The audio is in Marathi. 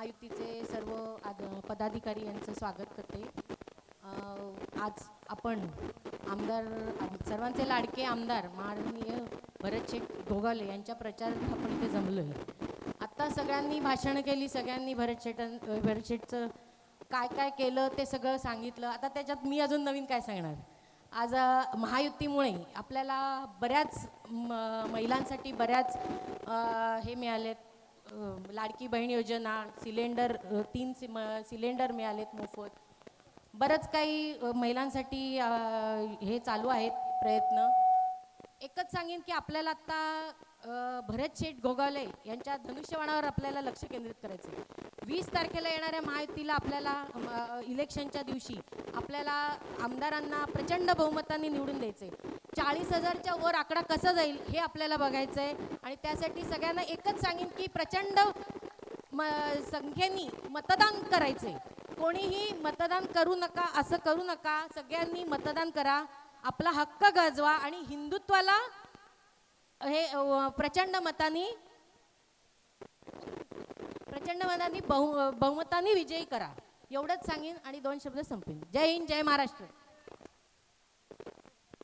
महायुतीचे सर्व आद- पदाधिकारी यांचं स्वागत करते. आज आपण आमदार सर्वांचे लाडके आमदार माननीय भरत शेख घोगाले यांच्या प्रचारात आपण इथे जमलो आहे आत्ता सगळ्यांनी भाषणं केली सगळ्यांनी भरत शेठ भरत शेठचं काय काय केलं ते सगळं सांगितलं. आता त्याच्यात मी अजून नवीन काय सांगणार? आज महायुतीमुळे आपल्याला बऱ्याच म, महिलांसाठी बऱ्याच हे मिळालेत. आहेत लाडकी बहीण योजना सिलेंडर तीन सि- म- सिलेंडर मिळालेत मोफत. बरंच काही महिलांसाठी हे चालू आहेत प्रयत्न. एकच सांगेन की आपल्याला आत्ता भरत शेठ गोगावले यांच्या धनुष्यवाणावर आपल्याला लक्ष केंद्रित करायचं आहे वीस तारखेला येणाऱ्या महायुतीला आपल्याला इलेक्शनच्या दिवशी आपल्याला आमदारांना प्रचंड बहुमताने निवडून द्यायचं आहे चाळीस हजारच्या वर आकडा कसा जाईल हे आपल्याला बघायचं आहे आणि त्यासाठी सगळ्यांना एकच सांगेन की प्रचंड म संख्येनी मतदान करायचंय. कोणीही मतदान करू नका असं करू नका. सगळ्यांनी मतदान करा. आपला हक्क गाजवा आणि हिंदुत्वाला हे प्रचंड मतानी प्रचंड मतानी बहु बहुमतानी विजयी करा. एवढंच सांगेन आणि दोन शब्द संपेन जय हिंद जय महाराष्ट्र.